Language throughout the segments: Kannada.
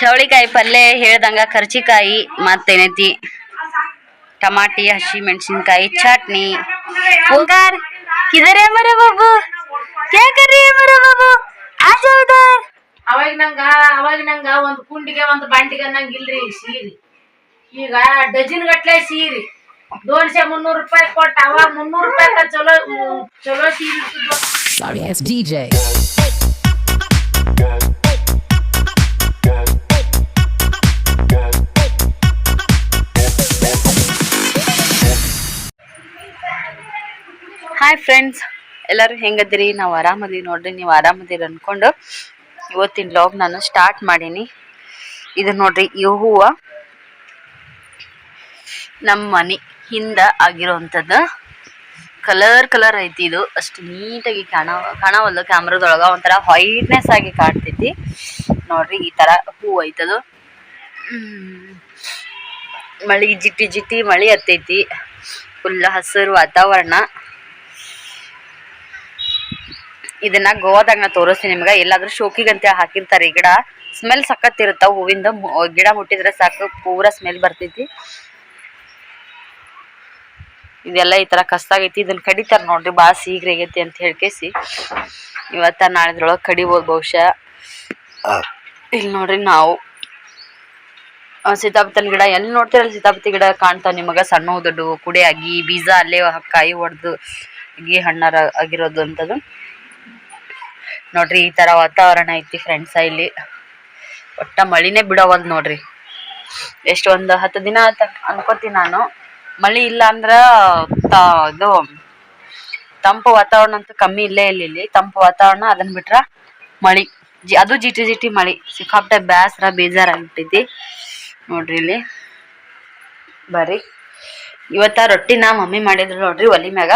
ಚವಳಿಕಾಯಿ ಪಲ್ಯ ಹೇಳ್ದಂಗ ಕರ್ಚಿಕಾಯಿ ಮತ್ತೇನೈತಿ? ಟಮಾಟಿ ಹಸಿ ಮೆಣಸಿನ್ಕಾಯಿ ಚಟ್ನಿ. ಓಂಗಾರ್ ಕಿದರೆ ಮರ ಬಾಬು ಕೇಕರಿ ಮರ ಬಾಬು ಆಜೋದರ್ ಅವಾಗ ನಂಗ ಅವಾಗ ನಂಗ ಒಂದು ಕುಂಡಿಗೆ ಒಂದು ಬಂಟಿಗೆ ನಂಗೆ ಇಲ್ರಿ ಸೀರಿ. ಈಗ ಡಜನ್ ಗಟ್ಲೆ ಸೀರಿ. ದೋನ್ಸೆ ಮುನ್ನೂರು ರೂಪಾಯಿ ಕೊಟ್ಟು ಅವಾಗ ಮುನ್ನೂರು ರೂಪಾಯಿ ಚಲೋ ಚಲೋ ಸೀರಿ ಎಸ್ ಡಿಜೆ ಹಾಯ್ ಫ್ರೆಂಡ್ಸ್ ಎಲ್ಲರೂ ಹೆಂಗದಿರಿ ನಾವು ಆರಾಮದೀವಿ ನೋಡ್ರಿ. ನೀವು ಆರಾಮದಿರಿ ಅನ್ಕೊಂಡು ಇವತ್ತಿನ ಬ್ಲಾಗ್ ನಾನು ಸ್ಟಾರ್ಟ್ ಮಾಡೀನಿ. ಇದು ನೋಡ್ರಿ ಈ ಹೂವು ನಮ್ಮ ಮನೆ ಹಿಂದ ಆಗಿರೋವಂಥದ್ದು ಕಲರ್ ಕಲರ್ ಐತಿ ಇದು. ಅಷ್ಟು ನೀಟಾಗಿ ಕಾಣ ಕಾಣವಲ್ಲ ಕ್ಯಾಮ್ರಾದೊಳಗೆ. ಒಂಥರ ವೈಟ್ನೆಸ್ ಆಗಿ ಕಾಣ್ತೈತಿ. ನೋಡ್ರಿ, ಈ ತರ ಹೂ ಐತದು. ಮಳಿ ಜಿಟ್ಟಿ ಜಿಟ್ಟಿ ಮಳಿ ಹತ್ತೈತಿ. ಫುಲ್ ಹಸಿರು ವಾತಾವರಣ. ಇದನ್ನ ಗೋವಾದಾಗ ನಾ ತೋರಿಸ್ತೀನಿ ನಿಮ್ಗೆ. ಎಲ್ಲಾದ್ರೂ ಅಂತ ಹಾಕಿರ್ತಾರೆ. ಈ ಗಿಡ ಸ್ಮೆಲ್ ಸಖತ್ ಇರುತ್ತ ಹೂವಿಂದ ಗಿಡ ಮುಟ್ಟಿದ್ರೆ ಸಾಕು. ಪೂರ ಸ್ಮೆಲ್ ಬರ್ತೈತಿ. ಇದೆಲ್ಲ ಈ ತರ ಕಸ್ತಾಗೈತಿ ಇದನ್ನ ಕಡಿತಾರ ನೋಡ್ರಿ. ಭಾಳ ಆಗೈತಿ ಅಂತ ಹೇಳ್ಕೇಸಿ. ಇವತ್ತ ನಾಳೆದ್ರೊಳಗೆ ಕಡಿಬೋದು ಬಹುಶಃ. ಇಲ್ಲಿ ನೋಡ್ರಿ ನಾವು. ಸೀತಾಪತನ ಗಿಡ ಎಲ್ಲಿ ನೋಡ್ತೀರಲ್ಲ ಸೀತಾಪತಿ ಗಿಡ ಕಾಣ್ತಾವ ನಿಮಗ? ಸಣ್ಣ ದೊಡ್ಡ ಕುಡಿಯಾಗಿ ಬೀಜ ಅಲ್ಲೇ ಕಾಯಿ ಹೊಡೆದು ಅಗಿ ಹಣ್ಣಾರ ಆಗಿರೋದು ಅಂತದು. ನೋಡ್ರಿ, ಈ ತರ ವಾತಾವರಣ ಐತಿ ಫ್ರೆಂಡ್ಸ ಇಲ್ಲಿ. ಒಟ್ಟ ಮಳಿನೇ ಬಿಡವಲ್ ನೋಡ್ರಿ. ಎಷ್ಟು ಒಂದು ಹತ್ತು ದಿನ ಅನ್ಕೋತೀನಿ ನಾನು. ಮಳಿ ಇಲ್ಲ ಅಂದ್ರ ಇದು ತಂಪು ವಾತಾವರಣ ಅಂತೂ ಕಮ್ಮಿ ಇಲ್ಲೇ ಇಲ್ಲ ಇಲ್ಲಿ. ತಂಪು ವಾತಾವರಣ ಅದನ್ನ ಬಿಟ್ರ ಮಳಿ. ಅದು ಜಿಟಿ ಜಿಟಿ ಮಳಿ. ಸಿಕ್ಕಾಪಟ್ಟೆ ಬೇಸರ ಬೇಜಾರಾಗ್ಬಿಟ್ಟೈತಿ ನೋಡ್ರಿ ಇಲ್ಲಿ. ಬರ್ರಿ. ಇವತ್ತ ರೊಟ್ಟಿನ ಮಮ್ಮಿ ಮಾಡಿದ್ರು ನೋಡ್ರಿ ಒಲಿ ಮ್ಯಾಗ.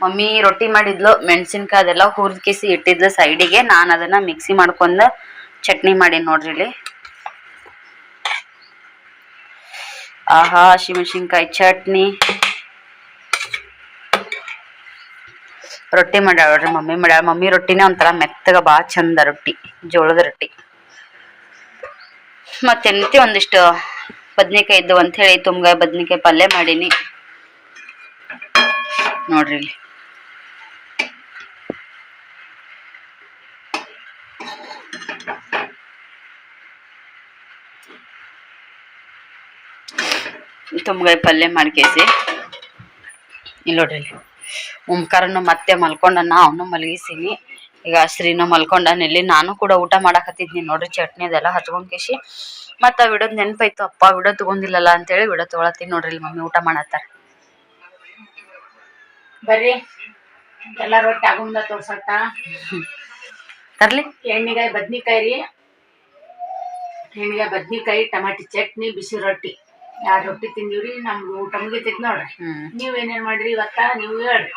ಮಮ್ಮಿ ರೊಟ್ಟಿ ಮಾಡಿದ್ಲು, ಮೆಣಸಿನ್ಕಾಯಿ ಅದೆಲ್ಲ ಹುರಿದ್ ಕಿಸಿ ಇಟ್ಟಿದ್ಲು ಸೈಡಿಗೆ. ನಾನು ಅದನ್ನ ಮಿಕ್ಸಿ ಮಾಡ್ಕೊಂಡು ಚಟ್ನಿ ಮಾಡಿ ನೋಡ್ರಿ ಇಲ್ಲಿ. ಆಹಾ, ಹಸಿಮೆಣಸಿನ್ಕಾಯಿ ಚಟ್ನಿ. ರೊಟ್ಟಿ ಮಾಡ್ಯಾಳ ನೋಡ್ರಿ ಮಮ್ಮಿ ಮಾಡ್ಯಾಳ. ಮಮ್ಮಿ ರೊಟ್ಟಿನೇ ಒಂಥರ ಮೆತ್ತಗ, ಭಾಳ ಚಂದ ರೊಟ್ಟಿ, ಜೋಳದ ರೊಟ್ಟಿ. ಮತ್ತೆಂತಿ ಒಂದಿಷ್ಟು ಬದ್ನೆಕಾಯಿ ಇದ್ದು ಅಂತ ಹೇಳಿ ತುಂಬ ಬದ್ನೆಕಾಯಿ ಪಲ್ಯ ಮಾಡೀನಿ. ನೋಡ್ರಿ ಇಲ್ಲಿ. ತುಂಗಾಯಿ ಪಲ್ಯ ಮಾಡ್ಕೇಸಿ. ಇಲ್ಲಿ ನೋಡ್ರಿ ಓಂಕಾರನು ಮತ್ತೆ ಮಲ್ಕೊಂಡನ ಅವನು ಮಲಗಿಸೀನಿ. ಈಗ ಶ್ರೀನು ಮಲ್ಕೊಂಡನ ಇಲ್ಲಿ. ನಾನು ಕೂಡ ಊಟ ಮಾಡಾಕತ್ತಿದ್ನಿ ನೋಡ್ರಿ ಚಟ್ನಿ ಅದೆಲ್ಲ ಹಚ್ಕೊಂಡ್ ಕೇಸಿ ಮತ್ತ ವಿಡೋದ್ ನೆನಪಾಯ್ತು. ಅಪ್ಪ ವಿಡೋ ತಗೊಂಡಿಲ್ಲಲ್ಲ ಅಂತೇಳಿ ವಿಡೋ ತಗೊಳತ್ತೀನಿ ನೋಡ್ರಿ ಇಲ್ಲಿ ಮಮ್ಮಿ ಊಟ ಮಾಡತ್ತಾರ. ಬರ್ರಿ. ಎಲ್ಲ ರೊಟ್ಟಿ ಆಗುಂದ ತೋರ್ಸತ್ತ. ತರ್ಲಿ. ಎಣ್ಣಿಗಾಯಿ ಬದ್ನಿಕಾಯಿ ರೀ. ಎಣ್ಣಿಗಾಯಿ ಬದ್ನಿಕಾಯಿ ಟಮಾಟಿ ಚಟ್ನಿ ಬಿಸಿ ರೊಟ್ಟಿ. ಎರಡು ರೊಟ್ಟಿ ತಿಂದಿವ್ರಿ? ನಮ್ಗೆ ಊಟ ಮುಗಿತೈತಿ ನೋಡ್ರಿ. ನೀವ್ ಏನೇನ್ ಮಾಡ್ರಿ ಇವತ್ತ? ನೀವು ಹೇಳ್ರಿ.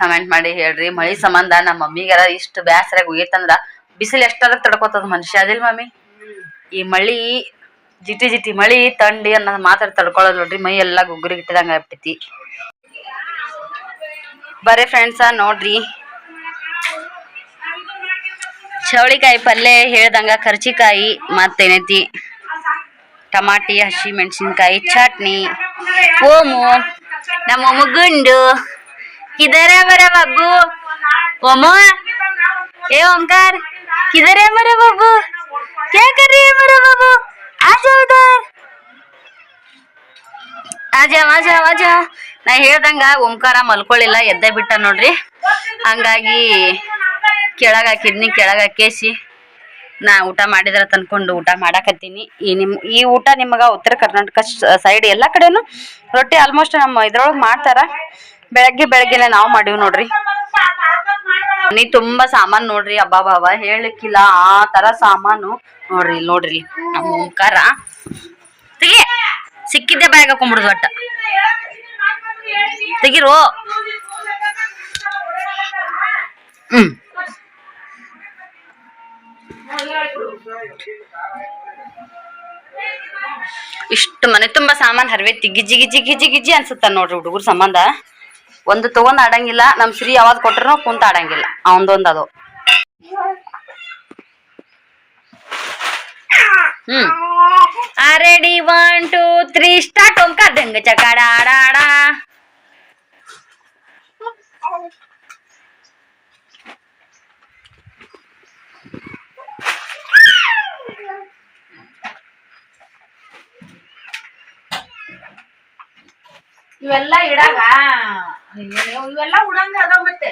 ಕಮೆಂಟ್ ಮಾಡಿ ಹೇಳ್ರಿ. ಮಳಿ ಸಂಬಂಧ ನಮ್ಮ ಮಮ್ಮಿಗಾರ ಇಷ್ಟು ಬ್ಯಾಸರಾಗಿ ಹೋಗಿತ್ತಂದ್ರ ಬಿಸಿಲು ಎಷ್ಟಾದ್ರೂ ತಡ್ಕೋತದ ಮನುಷ್ಯ ಅದಿಲ್ ಮಮ್ಮಿ ಈ ಮಳಿ ಜಿಟಿ ಜಿಟಿ ಮಳಿ ತಂಡಿ ಅನ್ನ ಮಾತ್ರ ತಡ್ಕೊಳ್ಳೋದು ನೋಡ್ರಿ. ಮೈ ಎಲ್ಲ ಗುಗ್ಗುರಿ ಇಟ್ಟದಂಗ ಆಗ್ಬಿಟ್ಟೈತಿ ಬರ್ರಿ ಫ್ರೆಂಡ್ಸ ನೋಡ್ರಿ. ಚವಳಿಕಾಯಿ ಪಲ್ಯ ಹೇಳ್ದಂಗ ಕರ್ಚಿಕಾಯಿ ಮತ್ತೇನೈತಿ? ಟಮಾಟಿ ಹಸಿ ಮೆಣಸಿನ್ಕಾಯಿ ಚಟ್ನಿ ಓಮು ನಮ್ಮ ಓಮು ಗುಂಡು किधर है मेरा बाबू ओमो ए ओमकार किधर है मेरा बाबू क्या कर रही है मेरा बाबू आ जाओ इधर ಆ ಜಾವ ಆ ಜಾವ ಆ ಜಾವ ನಾ ಹೇಳ್ದಂಗ ಓಂಕಾರ ಮಲ್ಕೊಳ್ಳಿಲ್ಲ ಎದ್ದೆ ಬಿಟ್ಟ ನೋಡ್ರಿ ಹಂಗಾಗಿ ಕೆಳಗ ಹಾಕಿದ್ನಿ ಕೆಳಗ ಹಾಕೇಸಿ ನಾ ಊಟ ಮಾಡಿದ್ರ ತಂದ್ಕೊಂಡು ಊಟ ಮಾಡಾಕತ್ತೀನಿ. ಈ ನಿಮ್, ಈ ಊಟ ನಿಮಗ ಉತ್ತರ ಕರ್ನಾಟಕ ಸೈಡ್ ಎಲ್ಲಾ ಕಡೆನು ರೊಟ್ಟಿ ಆಲ್ಮೋಸ್ಟ್ ನಮ್ಮ ಇದ್ರೊಳಗ್ ಮಾಡ್ತಾರ. ಬೆಳಗ್ಗೆ ಬೆಳಗ್ಗೆನೆ ನಾವು ಮಾಡಿವ್ ನೋಡ್ರಿ. ನೀ ತುಂಬಾ ಸಾಮಾನು ನೋಡ್ರಿ ಅಬ್ಬಾ ಬಾಬ, ಹೇಳಕ್ಕಿಲ್ಲ ಆ ತರ ಸಾಮಾನು ನೋಡ್ರಿ ನೋಡ್ರಿ. ನಮ್ಮ ಓಂಕಾರ. ತೆಗಿ, ಸಿಕ್ಕಿದ್ದೆ ಬಾಯಿಗೆ ಹಾಕೊಂಡ್ಬಿಡುದು ಒಟ್ಟ ತೆಗಿರು. ಹ್ಮ್. ಇಷ್ಟು ಮನೆ ತುಂಬಾ ಸಾಮಾನ್ ಹರ್ವೆತ್ತಿ, ಗಿಜ್ಜಿ ಗಿಜಿ ಗಿಜಿ ಗಿಜ್ಜಿ ಅನ್ಸುತ್ತ ನೋಡ್ರಿ ಹುಡುಗರು ಸಂಬಂಧ. ಒಂದು ತಗೊಂಡ್ ಆಡಂಗಿಲ್ಲ, ನಮ್ ಶ್ರೀ ಯಾವ್ದು ಕೊಟ್ರು ಕುಂತ ಆಡಂಗಿಲ್ಲ. ಅವಂದೊಂದ್ ಅದು. ಹ್ಮ್. Ready one two three start ಓಂಕಾರ ದಂಗ ಚಕಾಡ ಇವೆಲ್ಲ ಇಡಾಗ ಇವೆಲ್ಲ ಉಡಂಗ ಅದಾವ ಮತ್ತೆ.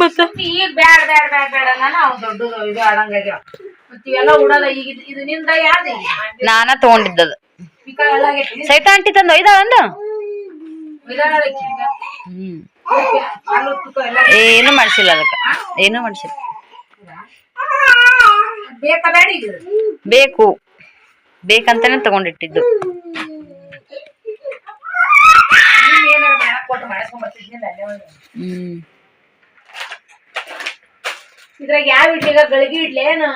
ಮತ್ತೆ? ಈಗ ಬ್ಯಾಡ ಬ್ಯಾಡ ಬ್ಯಾಡ ಬ್ಯಾಡ ನಾನು ದೊಡ್ಡದು ಇದು ಆಡಂಗಾಗ್ಯಾವ. ಮತ್ ಇವೆಲ್ಲ ಉಡಲ್ಲ ಈಗ ಇದು- ನಿಂದ ಯಾವ್ದು? ನಾನ ತಗೊಂಡಿದ್ದದ. ಸೈತ ಆಂಟಿ ತಂದು ಒಯ್ದ ಒಂದು ಹ್ಮ್. ಏನು ಮಾಡ್ಸಿಲ್ಲ ಅದಕ್ಕ. ಏನು ಮಾಡ್ಸಿಲ್ಲ. ಬೇಕು. ಬೇಕಂತಾನೆ ತಗೊಂಡಿಟ್ಟಿದ್ದು ನೀನ್ ಏನಾರ ಮಾಡಕ್ ಕೊಟ್ಟು ಮಾಡಿಸ್ಕೊಂಡ್ ಬರ್ತಿದ್ನಿಲ್ಲ ಅಲ್ಲೇ ಒಂದು. ಹ್ಮ್. ಇದ್ರಾಗ ಯಾವ ಇಡ್ಲಿಗ ಗಳಿಗೆ ಇಡ್ಲೇನ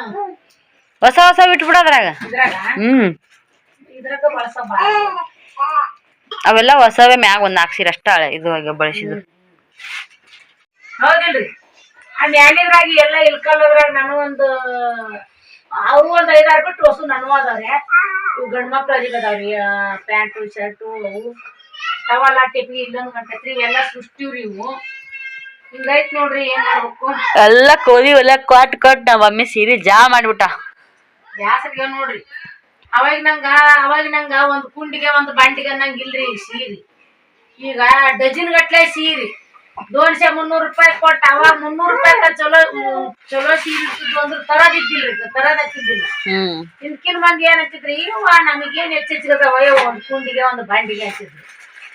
ಹೊಸ ಹೊಸ ಬಿಟ್ಬಿಡ ಅದ್ರಾಗ. ಇದ್ರಾಗ? ಹ್ಮ್. ಇದ್ರಾಗ ಅವೆಲ್ಲ ಹೊಸವೇ ಮ್ಯಾಗ ಒಂದ್ ಹಾಕ್ಸಿರ ಸೀರೆ ಅಷ್ಟ ಇದು ಆಗ ಬಳಸಿದ್ರು ಹೌದಿಲ್ರಿ. ಆ ಮ್ಯಾಲಿದ್ರಾಗ ಎಲ್ಲ ಇಲ್ಕಲ್ಲದ್ರಾಗ ನಾನು ಒಂದು ಒಂದ್ ಐದಾರು ಬಿಟ್ಟು ಹೊಸ ನಾನು ಅದಾವ್ರಿ. ಇವು ಗಂಡ್ ಮಕ್ಳು ಅದಿಗೆ ಅದಾವ್ರಿ ಪ್ಯಾಂಟು ಶರ್ಟು ಅವು. ಟವಲ್ಲ ಟಿಪಿ ಇಲ್ಲೊಂದು ಗಂಟೈತ್ರಿ ಇವೆಲ್ಲ ಸೃಷ್ಟಿವ್ರಿ ಇವು. ಹಿಂಗೈತ್ ನೋಡ್ರಿ ಏನ್ ಮಾಡ್ಬೇಕು? ಎಲ್ಲ ಕೋದಿ ಎಲ್ಲ ಕೊಟ್ ಕೊಟ್ ನಮ್ಮ ಮಮ್ಮಿ ಸೀರೆ ಜಾ ಮಾಡ್ಬಿಟ್ಟ. ಬ್ಯಾಸರಿಗೆ ನೋಡ್ರಿ. ಅವಾಗ ನಂಗ ಅವಾಗ ನಂಗ ಒಂದ್ ಕುಂಡಿಗೆ ಒಂದ್ ಬಂಡಿಗೆ ನಂಗೆ ಇಲ್ರಿ ಈ ಸೀರೆ. ಈಗ ಡಜನ್ ಗಟ್ಲೆ ಸೀರೆ. ದೋನ್ಶೆ ಮುನ್ನೂರು ರೂಪಾಯಿ ಕೊಟ್ಟ ಅವಾಗ ಮುನ್ನೂರು ರೂಪಾಯಿ ಚಲೋ ಚಲೋ ಸೀರೆ ಅಂದ್ರೆ ತರದಿದ್ದಿಲ್ರಿ ತರದ್ ಹಚ್ಚಿದ್ದಿಲ್ಲ ಹ್ಮ್. ಹಿಂದ್ಕಿನ ಮಂದಿ ಏನ್ ಹಚ್ಚಿದ್ರಿ? ಇವ ನಮಗೇನ್ ಹೆಚ್ಚೆಚ್ಚಿಗದ ವಯ ಒಂದ್ ಕುಂಡಿಗೆ ಒಂದ್ ಬಂಡಿಗೆ ಹಚ್ಚಿದ್ರಿ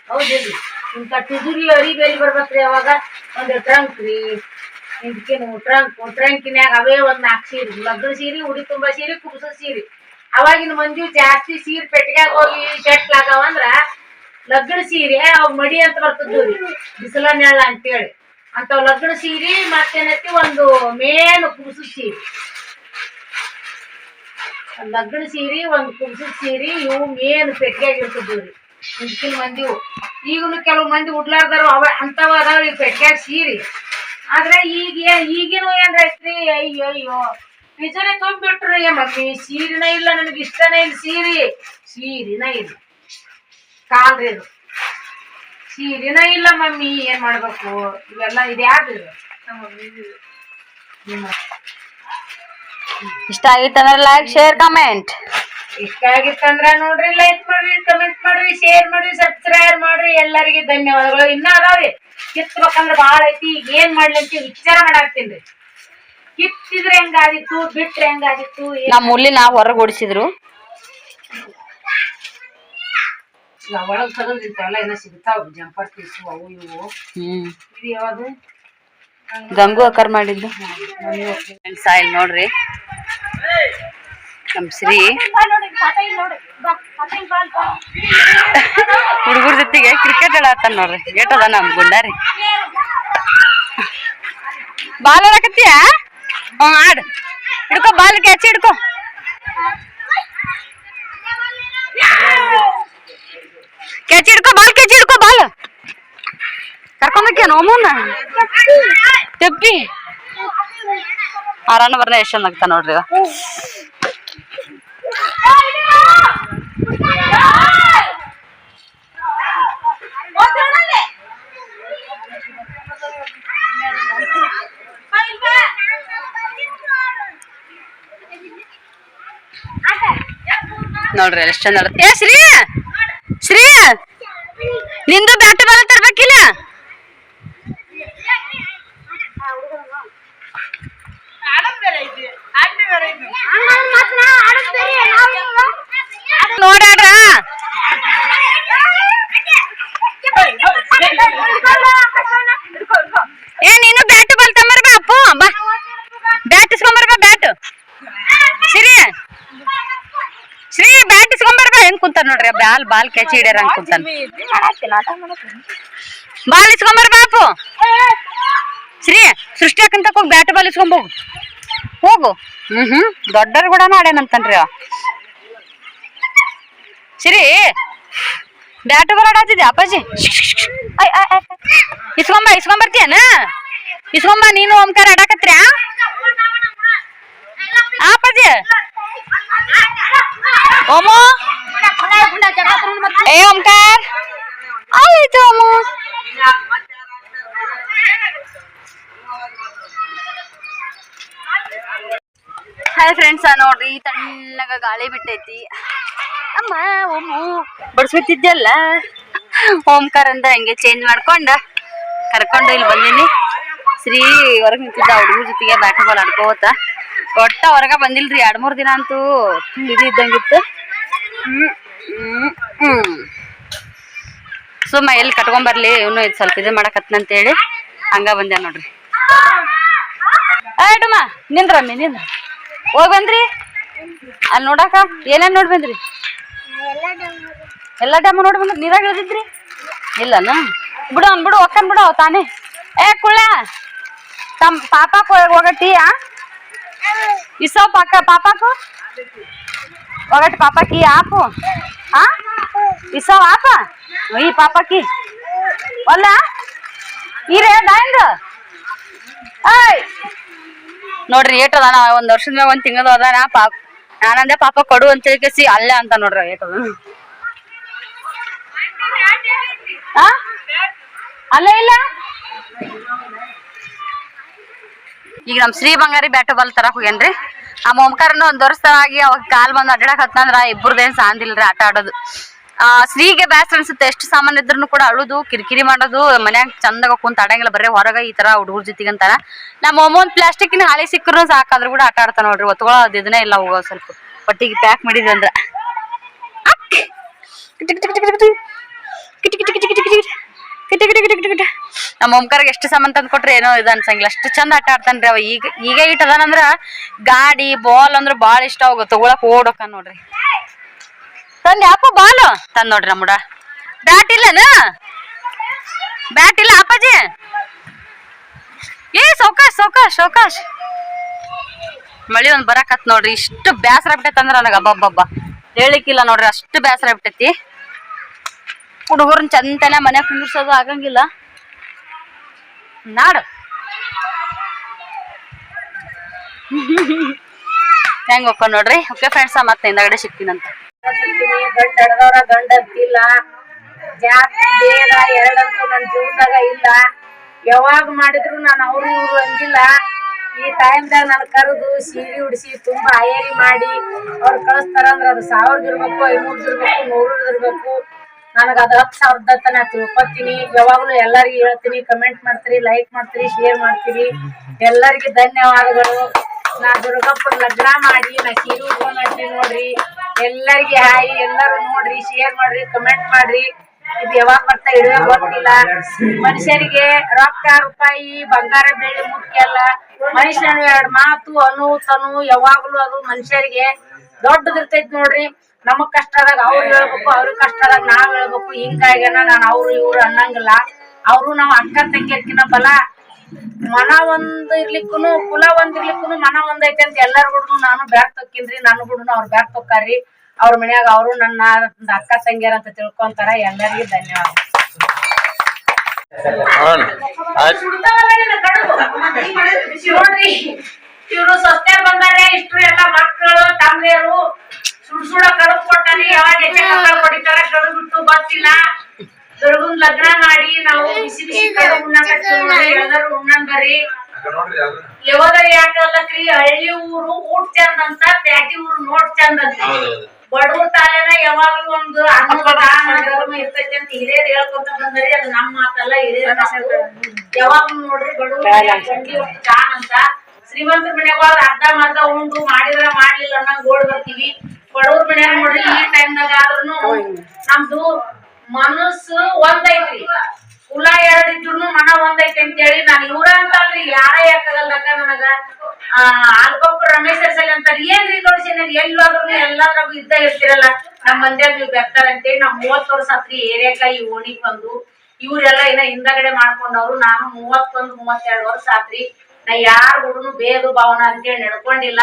ಹೌದಿಲ್ರಿ ಇಂಥ ಟುದುರಿ ಅರಿಬೇಲಿ ಬರ್ಬೇಕ್ರಿ ಅವಾಗ. ಒಂದು ಟ್ರಂಕ್ ರೀ. ಇದಕ್ಕೇನು ಟ್ರಂಕ್ ಟ್ರಂಕಿನ್ಯಾಗ ಅವೇ ಒಂದ್ ನಾಲ್ಕು ಸೀರೆ, ಲಗ್ನ ಸೀರೆ, ಉಡಿ ತುಂಬ ಸೀರೆ ಕುಬ್ಸ ಸೀರೆ. ಅವಾಗಿನ ಮಂದಿ ಜಾಸ್ತಿ ಸೀರೆ ಪೆಟ್ಟಿಗ್ಯಾಗ ಹೋಗಿ ಶೆಟ್ಲ್ ಅಂದ್ರ ಲಗ್ನ ಸೀರೆ ಅವ್ ಮಡಿ ಅಂತ ಬರ್ತದ್ದು ರೀ. ಬಿಸಿಲ ನೆಳ ಅಂತೇಳಿ. ಅಂತ ಲಗ್ನ ಸೀರೆ ಮತ್ತೇನೈತಿ ಒಂದು ಮೇನ್ ಕುಬ್ಸ ಸೀರೆ. ಲಗ್ನ ಸೀರೆ, ಒಂದು ಕುಬ್ಸದ ಸೀರೆ, ಇವು ಮೇನ್ ಪೆಟ್ಟಿಗೆಯಾಗ ಇರ್ತದ್ದು ರೀ. ಹಿಂದಿನ ಮಂದಿವು ಈಗನು ಕೆಲವು ಮಂದಿ ಉಡ್ಲಾರ್ದಾರು ಅವ ಅಂತವ ಈಗ ಪೆಟ್ಯಾಗ ಸೀರೆ. ಆದ್ರೆ ಈಗ ಈಗೇನು ಏನ್ರ ಐತ್ರಿ? ಅಯ್ಯೋ ಅಯ್ಯೋ ನಿಜನೇ ತುಂಬಿಟ್ರಿ ಮಮ್ಮಿ ಸೀರಿನ ಇಲ್ಲ, ನನಗೆ ಇಷ್ಟನೇ ಇಲ್ಲ ಸೀರಿ. ಸೀರಿನ ಇಲ್ಲ. ಕಾಲ್ರಿ ಇದು ಸೀರಿನ ಇಲ್ಲ ಮಮ್ಮಿ, ಏನ್ ಮಾಡ್ಬೇಕು? ಇವೆಲ್ಲ ಇದು? ಇಷ್ಟ ಆಗಿತ್ತಂದ್ರೆ ಲೈಕ್ ಶೇರ್ ಕಮೆಂಟ್ ಇಷ್ಟ ಆಗಿತ್ತಂದ್ರ ನೋಡ್ರಿ ಲೈಕ್ ಮಾಡ್ರಿ ಕಮೆಂಟ್ ಮಾಡ್ರಿ ಶೇರ್ ಮಾಡ್ರಿ ಸಬ್ಸ್ಕ್ರೈಬ್ ಮಾಡ್ರಿ. ಎಲ್ಲರಿಗೆ ಧನ್ಯವಾದಗಳು. ಇನ್ನ ಅದಾವ್ರಿ. ಕಿತ್ಬೇಕಂದ್ರ ಬಾಳ ಐತಿ. ಈಗ ಏನ್ ಮಾಡ್ಲಿ ಅಂತ ವಿಚಾರ ಮಾಡಾಕ್ತೀನ್ರಿ ಕಿತ್ತಿದ್ರೆ ಹೆಂಗಾದಿತ್ತು ಬಿಟ್ರೆ ಹೆಂಗಾದಿತ್ತು ನಮ್ಮ ಮುಲ್ಲಿ ನಾವು ಹೊರಗೆ ಓಡಿಸಿದ್ರು. ಒಳಗ್ ತಗದಿರ್ತಾವಲ್ಲ ಏನೋ ಸಿಗ್ತಾವ. ಜಂಪರ್ ಪೀಸು ಅವು ಇವು. ಇದು ಯಾವುದು? ಗಂಗು ಅಕರ್ ಮಾಡಿದ್ದು. ಸಾಯಿಲ್ ನೋಡ್ರಿ. ನಮ್ ಶ್ರೀ ಹುಡುಗರ ಜೊತೆಗೆ ಕ್ರಿಕೆಟ್ ಆಡತ್ತಾನ ನೋಡ್ರಿ. ಏಟದ ನಮ್ ಗುಂಡಾರಿ ಬಾಲ್ ಆಡಕತ್ತೀಯ? ಹ್ಞೂ, ಆಡು. ಹಿಡ್ಕೊ, ಬಾಲ್ ಕ್ಯಾಚ್ ಹಿಡ್ಕೊ. ಕ್ಯಾಚ್ ಹಿಡ್ಕೊ, ಬಾಲ್, ಕ್ಯಾಚ್ ಹಿಡ್ಕೊ, ಬಾಲ್. ಕರ್ಕೊಂಬಕ್ಕೇನು ಅಮ್ಮನ ತೆಪ್ಪಿ. ಆರಣ್ಣ ಬರ್ನ ಎಷ್ಟು ನೋಡ್ರಿ. ನೋಡ್ರಿ ಎಷ್ಟು ಚಂದ ಏ ಶ್ರೀ! ಶ್ರೀ! ನಿಂದು ಬ್ಯಾಟ್ ಬಾಲ್ ತರ್ಬೇಕಿಲ್ಲ? ನೋಡಾಡ್ರ ಏ ನೀನು ಬ್ಯಾಟ್ ಬಾಲ್ ತಮ್ಮರ್ಬಾ ಅಪ್ಪು ಬಾ ಬ್ಯಾಟ್ ಇಸ್ಕೊಂಬರ್ಬಾ ಬ್ಯಾಟ್ ಶ್ರೀ ಶ್ರೀ ಬ್ಯಾಟ್ ಇಸ್ಕೊಂಬರ್ಬಾ ಹೆಂಗ್ ಕುಂತಾನ ನೋಡ್ರಿ ಬಾಲ್ ಕ್ಯಾಚ್ ಹಿಡ್ಯಾರ ಹಂಗ್ ಕುಂತಾನ ಬಾಲ್ ಇಸ್ಕೊಂಬರ್ ಬಾಪು. ಶ್ರೀ ಸೃಷ್ಟಿ ಹಾಕಂತ ಹೋಗಿ ಬ್ಯಾಟ್ ಬಾಲ್ ಇಸ್ಕೊಂಬೋಗು ಹೋಗು. ಹ್ಮ್ ಹ್ಮ್. ದೊಡ್ಡರ್ ಕೂಡ ಆಡ್ಯಾನಂತನ್ರಿ ಅವ. ಶ್ರೀ ಬ್ಯಾಟ್ ಬಾಲ್ ಆಡಾತಿದ್ದೆ ಅಪ್ಪಾಜಿ. ಇಸ್ಕೊಂಬ ಇಸ್ಕೊಂಬರ್ತೀಯನ? ಇಸ್ಕೊಂಬ ನೀನು ಓಂಕಾರ ಆಡಾಕತ್ರ್ಯಾ? ಅಪ್ಪಾಜಿ? ಓಮೋ ಏ, ಓಂಕಾರ? तो ओमो ಹಾಯ್ ಫ್ರೆಂಡ್ಸ್ ನೋಡ್ರಿ ತಣ್ಣಗ ಗಾಳಿ ಬಿಟ್ಟೈತಿ. ಅಮ್ಮ, ಓಮು ಬಡ್ಸ್ಕೊತಿದ್ಯಲ್ಲ ಓಂಕಾರ ಅಂದ ಹಂಗೆ ಚೇಂಜ್ ಮಾಡ್ಕೊಂಡ, ಕರ್ಕೊಂಡು ಇಲ್ಲಿ ಬಂದೀನಿ. ಶ್ರೀ ಹೊರಗೆ ನಿಂತಿದ್ದ ಹುಡುಗರ ಜೊತೆಗೆ ಬ್ಯಾಟ್ ಬಾಲ್ ಆಡ್ಕೋತ. ಒಟ್ಟ ಹೊರಗ ಬಂದಿಲ್ರಿ, ಎರಡ್ ಮೂರ್ ದಿನ ಅಂತೂ ಇದು ಇದ್ದಂಗಿತ್ತು. ಸುಮ್ಮ ಎಲ್ಲಿ ಕಟ್ಕೊಂಬರ್ಲಿ ಇವನು ಇದು ಸ್ವಲ್ಪ ಇದು ಮಾಡಕತ್ನಂತೇಳಿ ಹಂಗ ಬಂದೆ ನೋಡ್ರಿ. ಏಟಮ್ಮ ನಿಂದ್ರಮ್ಮಿ ನಿಂದ್ರ ಹೋಗ್ ಬಂದ್ರಿ. ಅಲ್ಲಿ ನೋಡಾಕ, ಏನೇನ್ ನೋಡ್ ಬಂದ್ರಿ? ಎಲ್ಲ ಡ್ಯಾಮ್ ನೋಡಿ ಬಂದ್ರಿ, ನೀರಾಗ ಇಳಿದಿದ್ರಿ? ಇಲ್ಲನ? ಬಿಡು ಅವ್ನ್, ಬಿಡು, ಒಕ್ಕನ್ ಬಿಡು ತಾನೇ. ಏ, ಕುಳ್ಳ. ತಮ್ ಪಾಪ ಹೋಗಟ್ಟಿ, ಆ? ಇಸೋ ಪಾಕ ಪಾಪಾಕು ఒకటి పాపకి ఆపు ఆ ఇస్తావు ఆప ఈ పాపకి వల్ల ಈರೇ ದಾಂಡ್ ಏಯ್ ನೋಡ್ರಿ ಏಟ್ ಅದಾನ ಒಂದ್ ವರ್ಷದ ಮ್ಯಾಗ ಒಂದ್ ತಿಂಗಳದ ಅದಾನ ಪಾಪ ನಾನಂದೆ ಪಾಪ ಕೊಡು ಅಂತ ಕೇಸಿ ಅಲ್ಲೇ ಅಂತ ನೋಡ್ರಿ ಏಟ್ ಅದ ಆ ಅಲ್ಲೇ ಇಲ್ಲ ಈಗ ನಮ್ಮ ಶ್ರೀ ಬಂಗಾರಿ ಬ್ಯಾಟ್ ಬಾಲ್ ತರಕ್ ಹೋಗ್ಯನ್ರಿ ಆ ಓಂಕಾರನ ಒಂದ್ ವರ್ಷ ಆಗಿ ಅವಾಗ ಕಾಲ್ ಬಂದ್ ಅಡ್ಡಾಡಕ್ ಹತ್ತಂದ್ರ ಇಬ್ಬರದೇನ್ ಸಾಂದಿಲ್ರಿ ಆಟ ಆಡೋದು ಆ ಸ್ತ್ರೀಗೆ ಬ್ಯಾಸ್ರ ಅನ್ಸುತ್ತೆ ಎಷ್ಟು ಸಾಮಾನ್ ಇದ್ರು ಕೂಡ ಅಳುದು ಕಿರಿಕಿರಿ ಮಾಡೋದು ಮನ್ಯಾಗ ಚಂದಾಗ ಕುಂತ ಆಡಂಗಿಲ್ಲ ಬರೀ ಹೊರಗ ಈ ತರ ಹುಡುಗರ ಜೊತೆಗೆ ಅಂತಾರ ನಮ್ಮ ಒಮ್ಮೊಂದ್ ಪ್ಲಾಸ್ಟಿಕ್ನ ಹಾಳಿ ಸಿಕ್ಕರು ಸಾಕಾದ್ರೂ ಕೂಡ ಆಟ ಆಡ್ತಾನ ನೋಡ್ರಿ ಒತ್ಕೊಳ್ಳೋದು ಇದನ್ನೇ ಇಲ್ಲ ಹೋಗೋ ಸ್ವಲ್ಪ ಒಟ್ಟಿಗೆ ಪ್ಯಾಕ್ ಮಾಡಿದ್ವಿ ಅಂದ್ರ ಕಿಟಿ ಕಿಟಿ ಕಿಟಿ ಕಿಟಿ ಕಿಟಿ ಕಿಟಿ ಕಿಟಿ. ನಮ್ಮ ಓಂಕಾರ್ಗೆ ಎಷ್ಟು ಸಾಮಾನು ತಂದು ಕೊಟ್ರೆ ಏನೋ ಇದು ಅನ್ಸಂಗಿಲ್ಲ. ಅಷ್ಟು ಚಂದ ಆಟ ಆಡ್ತಾನ್ರಿ ಅವ. ಈಗ ಈಗ ಇಟ್ ಅದಾನಂದ್ರ ಗಾಡಿ ಬಾಲ್ ಅಂದ್ರ ಬಾಳ ಇಷ್ಟ ಅವಾಗ ತಗೊಳಕ್ ಓಡೋಕ ನೋಡ್ರಿ. ತಂದ ಯಾಪ ಬಾಲ್ ತಂದ್ ನೋಡ್ರಿ ನಮ್ಮ ಬ್ಯಾಟ್ ಇಲ್ಲನ? ಬ್ಯಾಟ್ ಇಲ್ಲ ಅಪ್ಪಾಜಿ? ಏ ಸೌಕಾಶ್ ಸೌಕಾಶ್ ಸೌಕಾಶ್. ಮಳಿ ಒಂದ್ ಬರಾಕತ್ ನೋಡ್ರಿ. ಇಷ್ಟು ಬ್ಯಾಸರ ಬಿಟ್ಟೈತೆ ಅಂದ್ರ ನನಗ ಅಬ್ಬಬ್ಬಬ್ಬ. ಹೇಳಿಕ್ಕಿಲ್ಲ ನೋಡ್ರಿ ಅಷ್ಟು ಬ್ಯಾಸರ ಬಿಟ್ಟೈತಿ ಹುಡುಗರನ್ನ ಚಂದನ ಮನ್ಯಾಗ ಕುಂದಿರ್ಸೋದು ಆಗಂಗಿಲ್ಲ. ನಾಡು. ಹೆಂಗ್ ಹೋಗ್ಕೊಂಡ್ ನೋಡ್ರಿ? ಓಕೆ ಫ್ರೆಂಡ್ಸ್ ಮತ್ತೆ ಹಿಂದಗಡೆ ಸಿಗ್ತೀನಂತ ಗಂಡ ಗಂಡ ಜಾತಿ ಬೇಡ ಎರಡಂತೂ ನನ್ನ ಜೀವನದಾಗ ಇಲ್ಲ ಯಾವಾಗ ಮಾಡಿದ್ರು ನಾನು ಅವ್ರು ಇವ್ರು ಅಂದಿಲ್ಲ. ಈ ಟೈಮ್ದಾಗ ನಾನು ಕರೆದು ಸೀರೆ ಉಡಿಸಿ ತುಂಬಾ ಅಯ್ಯರಿ ಮಾಡಿ ಅವ್ರು ಕಳಿಸ್ತಾರ ಅಂದ್ರೆ ಅದು ಸಾವಿರದ ಇರ್ಬೇಕು ಐನೂರ್ದಿರ್ಬೇಕು ಇರ್ಬೇಕು ನೂರದ್ ಇರ್ಬೇಕು. ನನಗೆ ಅದ ಹತ್ತು ಸಾವಿರದ ತನ ತಿಳ್ಕೊತೀನಿ. ಯಾವಾಗ್ಲೂ ಎಲ್ಲರಿಗೂ ಹೇಳ್ತೀನಿ ಕಮೆಂಟ್ ಮಾಡ್ತೀರಿ ಲೈಕ್ ಮಾಡ್ತೀರಿ ಶೇರ್ ಮಾಡ್ತೀರಿ. ಎಲ್ಲರಿಗೂ ಧನ್ಯವಾದಗಳು. ನಾ ದುರ್ಗಪ್ಪನ ಲಗ್ನ ಮಾಡಿ, ನಾ ಕಿರು ಫೋನ್ ಹಚ್ಚಿ ನೋಡ್ರಿ. ಎಲ್ಲರಿಗೆ ಹಾಯ್, ಎಲ್ಲರೂ ನೋಡ್ರಿ ಶೇರ್ ಮಾಡ್ರಿ ಕಮೆಂಟ್ ಮಾಡ್ರಿ. ಇದು ಯಾವಾಗ ಬರ್ತಾ ಇಡುವೆ ಗೊತ್ತಿಲ್ಲ. ಮನುಷ್ಯರಿಗೆ ರೊಕ್ಕ, ರೂಪಾಯಿ, ಬಂಗಾರ, ಬೆಳ್ಳಿ ಮುಖ್ಯ ಅಲ್ಲ. ಮನುಷ್ಯನ ಎರಡ್ ಮಾತು ಅನು, ತನು, ಯಾವಾಗ್ಲೂ ಅದು ಮನುಷ್ಯರಿಗೆ ದೊಡ್ಡದಿರ್ತೈತಿ ನೋಡ್ರಿ. ನಮಗ್ ಕಷ್ಟದಾಗ ಅವ್ರು ಹೇಳ್ಬೇಕು ಅವ್ರಿಗೆ ಕಷ್ಟದಾಗ ನಾವ್ ಹೇಳ್ಬೇಕು ಹಿಂಗಾಗ್ಯಾನ ನಾನು ಅವ್ರು ಇವ್ರು ಅನ್ನಂಗಿಲ್ಲ. ಅವ್ರು ನಾವ್ ಅಕ್ಕ ತಂಗಿಯರ್ಕಿನ ಬಲ ಮನ ಒಂದ್ ಇರ್ಲಿಕ್ಕೂನು ಕುಲ ಒಂದ್ ಇರ್ಲಿಕ್ಕೂನು ಮನ ಒಂದೈತೆ ಐತೆ ಅಂತ ಎಲ್ಲಾರ್ ಹುಡುಗನು ನಾನು ಬ್ಯಾಗ್ ತೊಕ್ಕಿನ್ರಿ ನನ್ ಹುಡುಗನು ಅವ್ರ ಬ್ಯಾಗ್ ತೊಕ್ಕಾರಿ ಅವ್ರ ಮನ್ಯಾಗ ಅವರು ನನ್ನ ಅಕ್ಕ ತಂಗಿಯರ ಅಂತ ತಿಳ್ಕೊಂತಾರ ಎಲ್ಲರಿಗೂ ಧನ್ಯವಾದ. ನೋಡ್ರಿ. ಇವ್ರು ಸೊಸೆ ಬಂದಾರೆ ಇಷ್ಟು ಎಲ್ಲ ಮಕ್ಕಳು ತಂದೆಯರು ಸುಡ್ ಸುಡ ಕಡುಬು ಕೊಟ್ಟಾನೆ ಯಾವಾಗ ಹೆಚ್ಚೆ ಮಕ್ಕಳು ಹೊಡಿತಾರ ಕಡುಬು ಬಿಟ್ಟು ಗೊತ್ತಿಲ್ಲ. ದುರ್ಗನ್ ಲಗ್ನ ಮಾಡಿ ನಾವು ಬಿಸಿ ಬಿಸಿ ಕಡುಬು ಉಣ್ಣಕತ್ತೀವಿ ಎಲ್ಲರೂ ಉಣ್ಣನ್ ಬರ್ರಿ. ಯಾವಾಗ ಯಾಕಲ್ಲಕ್ರಿ ಹಳ್ಳಿ ಊರು ಊಟ ಚಂದ ಅಂತ ಪ್ಯಾಟಿ ಊರು ನೋಡ್ ಚಂದ ಅಂತ. ಬಡವ್ರ ತಾಲೆನ ಯಾವಾಗ್ಲೂ ಒಂದು ಅನ್ನದ ದಾನ ಧರ್ಮ ಇರ್ತೈತಿ ಅಂತ ಹಿರಿಯರು ಹೇಳ್ಕೊಂತ ಬಂದ್ರಿ ಅದು ನಮ್ಮ ಮಾತಲ್ಲ ಹಿರಿಯರ ಯಾವಾಗ್ಲೂ ನೋಡ್ರಿ ಬಡವ್ರ ದಾನ ಅಂತ. ಶ್ರೀಮಂತರ ಮನ್ಯಾಗ ಹೋದ್ರ ಅರ್ಧ ಮರ್ಧ ಉಂಡು ಮಾಡಿದ್ರ ಮಾಡ್ಲಿಲ್ಲ ಅನ್ನಂಗ್ ಗೋಡ್ ಬರ್ತೀವಿ. ಬಡವ್ರ ಮನ್ಯಾಗ ನೋಡ್ರಿ ಈ ಟೈಮ್ನಾಗ ಆದ್ರೂನು ನಮ್ದು ಮನಸ್ಸು ಒಂದೈತ್ರಿ. ಕುಲ ಎರಡ್ ಇದ್ರು ಮನ ಒಂದೈತಿ ಅಂತ ಹೇಳಿ ನಾನು ಇವ್ರ ಅಂತ ಅಲ್ರಿ ಯಾರ ಯಾಕಾಗಲ್ಲಕ್ಕ ನನಗ? ಆ ಅಲ್ಪಪ್ಪ ರಮೇಶ್ ಸಲ ಅಂತಾರ ಏನ್ರಿ ನೋಡ್ಸಿ ನಾನು ಎಲ್ಲಾದ್ರೂ ಎಲ್ಲಾದ್ರಾಗೂ ಇದ್ದ ಇರ್ತಿರಲ್ಲ? ನಮ್ ಮಂದ್ಯಾಗ ನೀವು ಬೆಕ್ತಾರ ಅಂತೇಳಿ ನಾವ್ ಮೂವತ್ ವರ್ಷ ಆತ್ರಿ ಏರಿಯಾಕ ಈ ಓಣಿಗ್ ಬಂದು ಇವ್ರೆಲ್ಲ ಇನ್ನ ಹಿಂದಗಡೆ ಮಾಡ್ಕೊಂಡವ್ರು ನಾನು ಮೂವತ್ತೊಂದು ಮೂವತ್ತೆರಡು ವರ್ಷ ಆತ್ರಿ. ನಾ ಯಾರ ಹುಡುನು ಬೇದು ಭಾವನ ಅಂತೇಳಿ ನಡ್ಕೊಂಡಿಲ್ಲ.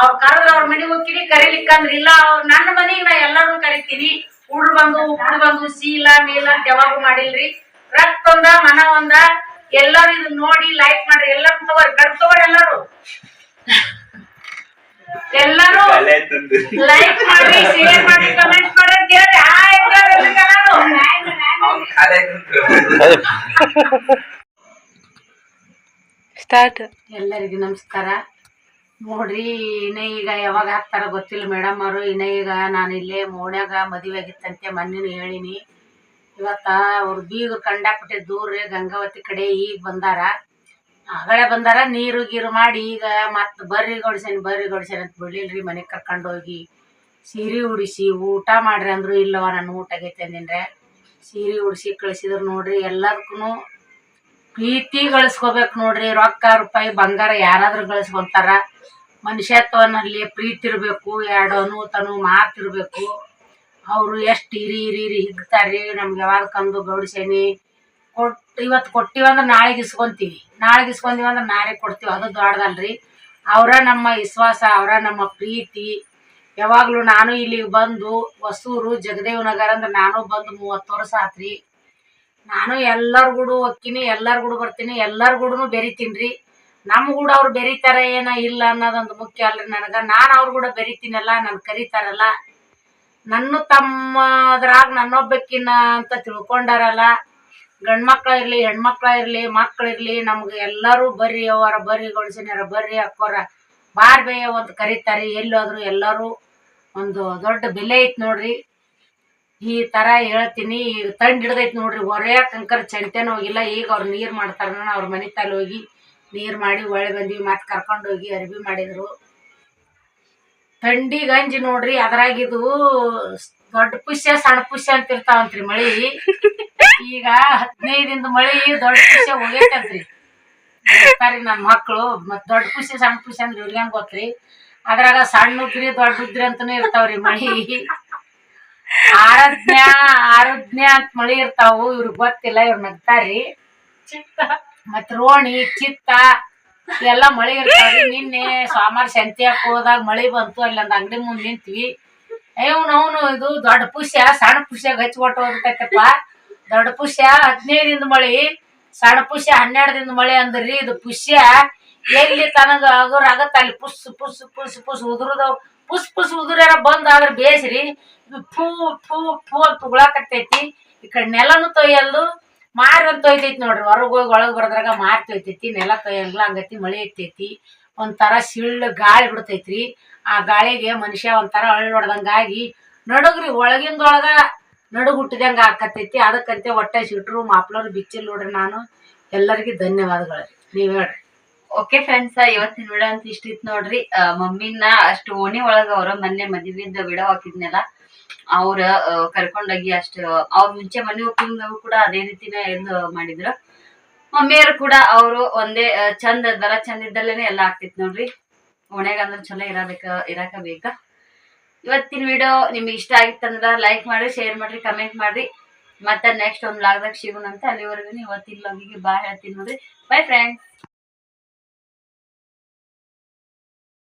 ಅವ್ರ ಕರೆದ್ರ ಅವ್ರ ಮನೆಗೆ ಹೋಗ್ತೀನಿ ಕರೀಲಿಕ್ಕಂದ್ರ ಇಲ್ಲ ಅವ್ರ ನನ್ನ ಮನೆಗೆ ನಾ ಎಲ್ಲಾರು ಕರಿತೀನಿ. ಹುಡ್ರು ಬಂದು ಹುಡ್ ಬಂದು ಸೀಲ ಮೇಲ ಅಂತ ಯಾವಾಗ ಮಾಡಿಲ್ರಿ. ರಕ್ತ ಒಂದ ಮನ ಒಂದ. ಎಲ್ಲರೂ ಇದನ್ನ ನೋಡಿ ಲೈಕ್ ಮಾಡ್ರಿ. ಎಲ್ಲರೂ ತಗೋರಿ ಕಡ್ ತಗೋರಿ ಎಲ್ಲರೂ. ಎಲ್ಲರೂ ಲೈಕ್ ಮಾಡ್ರಿ ಶೇರ್ ಮಾಡಿ ಕಮೆಂಟ್ ಮಾಡ್ರಿ ಅಂತ ಹೇಳ್ರಿ ಎಲ್ಲರೂ. ಸ್ಟಾರ್ಟ್ ಎಲ್ಲರಿಗೂ ನಮಸ್ಕಾರ. ನೋಡ್ರಿ, ಇನ್ನ ಈಗ ಯಾವಾಗ ಹಾಕ್ತಾರ ಗೊತ್ತಿಲ್ಲ ಮೇಡಮ್ ಅವರು. ಇನ್ನ ಈಗ ನಾನು ಇಲ್ಲೇ ಮೋಣ್ಯಾಗ ಮದುವೆ ಆಗಿತ್ತಂತೆ, ಮೊನ್ನೆನೂ ಹೇಳಿನಿ. ಇವತ್ತ ಅವ್ರ ಬೀಗರು ಕಂಡಾಕ್ಬಿಟ್ಟೆ ದೂರ ಗಂಗಾವತಿ ಕಡೆ ಈಗ ಬಂದಾರ. ಆಗಳೇ ಬಂದಾರ, ನೀರು ಗೀರು ಮಾಡಿ ಈಗ ಮತ್ತೆ ಬರ್ರಿ ಗೌಡ್ಸೇನಿ ಬರ್ರಿ ಗೌಡ್ಸೇನಿ ಅಂತ ಬಿಡ್ಲಿಲ್ರಿ ಮನೆಗೆ ಕರ್ಕೊಂಡು ಹೋಗಿ. ಸೀರೆ ಉಡಿಸಿ ಊಟ ಮಾಡ್ರಿ ಅಂದ್ರು ಇಲ್ಲವ, ನಾನು ಊಟ ಆಗೈತೆ ಅಂದಿನ್ರೆ. ಸೀರೆ ಉಡಿಸಿ ಕಳಿಸಿದ್ರು ನೋಡ್ರಿ ಎಲ್ಲದಕ್ಕೂ ಪ್ರೀತಿ ಗಳಿಸ್ಕೋಬೇಕು ನೋಡ್ರಿ, ರೊಕ್ಕ, ರೂಪಾಯಿ, ಬಂಗಾರ ಯಾರಾದ್ರೂ ಗಳಿಸ್ಕೊಂತಾರ ಮನುಷ್ಯತ್ವನಲ್ಲಿ ಪ್ರೀತಿ ಇರಬೇಕು, ಎರಡು ಅನುತನು ಮಾತಿರ್ಬೇಕು ಅವರು ಎಷ್ಟು ಹಿರಿ ಹಿರಿ ಹಿಗ್ತಾರ್ರಿ, ನಮ್ಗೆ ಯಾವಾಗ ಕಂದು ಗೌಡಿಸೇನಿ. ಕೊಟ್ಟು ಇವತ್ತು ಕೊಟ್ಟಿವಂದ್ರೆ ನಾಳೆಗೆ ಇಸ್ಕೊಂತೀವಿ. ನಾಳೆಗೆ ಇಸ್ಕೊಂತೀವಿ ಅಂದ್ರೆ ನಾಳೆ ಕೊಡ್ತೀವಿ, ಅದು ದೊಡ್ಡದಲ್ರಿ. ಅವರ ನಮ್ಮ ವಿಶ್ವಾಸ, ಅವರ ನಮ್ಮ ಪ್ರೀತಿ. ಯಾವಾಗಲೂ ನಾನು ಇಲ್ಲಿಗೆ ಬಂದು ಹೊಸೂರು ಜಗದೇವ್ ನಗರ ಅಂದ್ರೆ ನಾನು ಬಂದು ಮೂವತ್ತು ವರ್ಷ ಆತ್ರಿ. ನಾನು ಎಲ್ಲರ ಗುಡು ಹೋಗ್ತೀನಿ, ಎಲ್ಲರ ಗುಡು ಬರ್ತೀನಿ, ಎಲ್ಲರ ಗುಡುನು ಬೆರಿತೀನಿ ರೀ ನಮ್ಮ ಕೂಡ ಅವ್ರು ಬೆರಿತಾರ ಏನ ಇಲ್ಲ ಅನ್ನೋದೊಂದು ಮುಖ್ಯ ಅಲ್ರಿ ನನಗೆ. ನಾನು ಅವ್ರು ಕೂಡ ಬೆರಿತೀನಲ್ಲ, ನನ್ ಕರೀತಾರಲ್ಲ. ನನ್ನ ತಮ್ಮದ್ರಾಗ ನನ್ನೊಬ್ಬಕ್ಕಿನ್ನ ಅಂತ ತಿಳ್ಕೊಂಡಾರಲ್ಲ. ಗಂಡ್ಮಕ್ಳ ಇರ್ಲಿ, ಹೆಣ್ಮಕ್ಳ ಇರ್ಲಿ ಮಕ್ಳಿರ್ಲಿ ನಮ್ಗೆ ಎಲ್ಲರೂ ಬರ್ರಿ ಅವರ ಬರ್ರಿ ಗೊಳಿಸಿನಾರ ಬರ್ರಿ ಅಕ್ಕೋರ. ಬಾರ್ಬೇಯ ಒಂದು ಕರೀತಾರಿ. ಎಲ್ಲೋದ್ರು ಎಲ್ಲರೂ ಒಂದು ದೊಡ್ಡ ಬೆಲೆ ಐತ್ ನೋಡ್ರಿ. ಈ ತರ ಹೇಳ್ತೀನಿ. ಈಗ ತಂಡ ಹಿಡ್ದೈತಿ ನೋಡ್ರಿ ಹೊರೆಯ ಅಂಕರ್ ಚಂತೆನ ಹೋಗಿಲ್ಲ. ಈಗ ಅವ್ರು ನೀರ್ ಮಾಡ್ತಾರ ಅವ್ರ ಮನೆ ತಲೆ ಹೋಗಿ ನೀರ್ ಮಾಡಿ ಒಳ್ಳೆ ಬಂದ್ವಿ. ಮತ್ತೆ ಕರ್ಕೊಂಡು ಹೋಗಿ ಅರ್ಬಿ ಮಾಡಿದ್ರು. ಥಂಡಿ ಗಂಜಿ ನೋಡ್ರಿ ಅದ್ರಾಗಿದು ದೊಡ್ಡ ಪುಷ್ಯ ಸಣ್ಣ ಪುಷ್ಯ ಅಂತ ಇರ್ತಾವಂತ್ರಿ ಮಳಿ. ಈಗ ಹದಿನೈದಿಂದ ಮಳಿ ದೊಡ್ಡ ಪುಷ್ಯ ಹೋಗೈತಂತ್ರಿ. ನನ್ನ ಮಕ್ಕಳು ಮತ್ ದೊಡ್ಡ ಪುಷ್ಯ ಸಣ್ಣ ಪುಷ್ಯ ಅಂದ್ರೆ ಇವ್ರಿಗೆ ಹೆಂಗ್ ಗೊತ್ತ್ರಿ? ಅದ್ರಾಗ ಸಣ್ಣ ಉದ್ರಿ ದೊಡ್ಡ ಉದ್ರಿ ಅಂತಾನೆ ಇರ್ತಾವ್ರಿ ಮಳಿ. ಆರಾಧ್ಯ ಆರಾಧ್ಯ ಅಂತ ಮಳಿ ಇರ್ತಾವು ಇವ್ರಿಗೆ ಗೊತ್ತಿಲ್ಲ ಇವ್ರ ನಗ್ತಾರಿ ಮತ್ ರೋಣಿ ಚಿತ್ತ ಎಲ್ಲ ಮಳಿ ಇರ್ತಾವ್ರಿ. ನಿನ್ನೆ ಸೋಮವಾರ ಸಂತ್ಯಾಕ್ ಹೋದಾಗ ಮಳಿ ಬಂತು ಅಲ್ಲೊಂದ್ ಒಂದ್ ಅಂಗಡಿ ಮುಂದೆ ನಿಂತ್ವಿ. ಅವ್ನು ಅವನು ಇದು ದೊಡ್ಡ ಪುಷ್ಯ ಸಣ್ಣ ಪುಷ್ಯಾಗ ಹಚ್ಕೊಟ್ಟು ಹೋಗ್ತೈತಪ್ಪ ದೊಡ್ಡ ಪುಷ್ಯ ಹದಿನೈದಿಂದ ಮಳಿ ಸಣ್ಣ ಪುಷ್ಯ ಹನ್ನೆರಡದಿಂದ ಮಳಿ ಅಂದ್ರಿ. ಇದು ಪುಷ್ಯ ಎಲ್ಲಿ ತನಗ ಅಗುರ್ ಆಗತ್ತ ಅಲ್ಲಿ ಪುಸ್ ಪುಸ್ ಪುಸ್ ಪುಸ್ ಉದುರುದ ಪುಸ್ ಪುಸ್ ಉದುರ್ಯಾರ ಬಂದ್ ಆದ್ರ ಬೇಸ್ರಿ. ಇದು ಫೂ ಫೂ ಫೂ ಅಂತ ಉಗುಳಾಕತ್ತೈತಿ. ಈ ಕಡೆ ನೆಲನು ತೊಯ್ಯಲ್ದು ಮಾರಂತ ತೊಯ್ತೈತಿ ನೋಡ್ರಿ. ಹೊರಗ್ ಹೋಗಿ ಒಳಗ್ ಬರೋದ್ರಾಗ ಮಾರ್ ತೊಯ್ತೈತಿ, ನೆಲ ತೊಯ್ಯಂಗಿಲ್ಲ, ಹಂಗತಿ ಮಳೆ ಇರ್ತೈತಿ. ಒಂಥರ ಸಿಳ್ಳು ಗಾಳಿ ಬಿಡ್ತೈತ್ರಿ. ಆ ಗಾಳಿಗೆ ಮನುಷ್ಯ ಒಂಥರ ಹೊಡ್ದಂಗಾಗಿ ನಡುಗ್ರಿ, ಒಳಗಿಂದೊಳಗ ನಡುಗ್ ಹುಟ್ಟಿದಂಗ ಆಕತ್ತೈತಿ. ಅದಕ್ಕಂತೆ ಹೊಟ್ಟೆ ಸಿಟ್ರು ಮಾಪ್ಲರು ಬಿಚ್ಚಿಲ್ ನೋಡ್ರಿ ನಾನು. ಎಲ್ಲರಿಗೂ ಧನ್ಯವಾದಗಳು. ನೀವು ಹೇಳ್ರಿ. ಓಕೆ ಫ್ರೆಂಡ್ಸ್ ಇವತ್ತಿನ ವಿಡಿಯೋ ಅಂತ ಇಷ್ಟಿತ್ತು ನೋಡ್ರಿ. ಮಮ್ಮಿನ ಅಷ್ಟು ಓಣಿ ಒಳಗ ಅವ್ರ ಮೊನ್ನೆ ಮದ್ವಿದ ವಿಡಿಯೋ ಹಾಕಿದ್ನಲ್ಲ, ಅವ್ರ ಕರ್ಕೊಂಡೋಗಿ ಅಷ್ಟು, ಅವ್ರ ಮುಂಚೆ ಮನೆ ಒಪ್ಪಿಂದಾಗೂ ಕೂಡ ಅದೇ ರೀತಿನ ಎದ್ದು ಮಾಡಿದ್ರು. ಮಮ್ಮಿಯರು ಕೂಡ ಅವರು ಒಂದೇ ಚಂದ ದರ ಚಂದ ಇದ್ದಲ್ಲೇನೆ ಎಲ್ಲ ಆಗ್ತಿತ್ತು ನೋಡ್ರಿ. ಓಣ್ಯಾಗ ಅಂದ್ರೆ ಚಲೋ ಇರಬೇಕ, ಇರಾಕ ಬೇಕ. ಇವತ್ತಿನ ವಿಡಿಯೋ ನಿಮ್ಗೆ ಇಷ್ಟ ಆಗಿತ್ತಂದ್ರ ಲೈಕ್ ಮಾಡ್ರಿ ಶೇರ್ ಮಾಡ್ರಿ ಕಮೆಂಟ್ ಮಾಡ್ರಿ. ಮತ್ತೆ ನೆಕ್ಸ್ಟ್ ಒಂದು ಲಾಗ್ದಾಗ ಸಿಗೋಣಂತೆ ಅಲ್ಲಿವರೆಗೂ ಇವತ್ತಿನ ಲಾಗಿಗೆ ಬಾ ಹೇಳ್ತೀನಿ ನೋಡ್ರಿ. By friends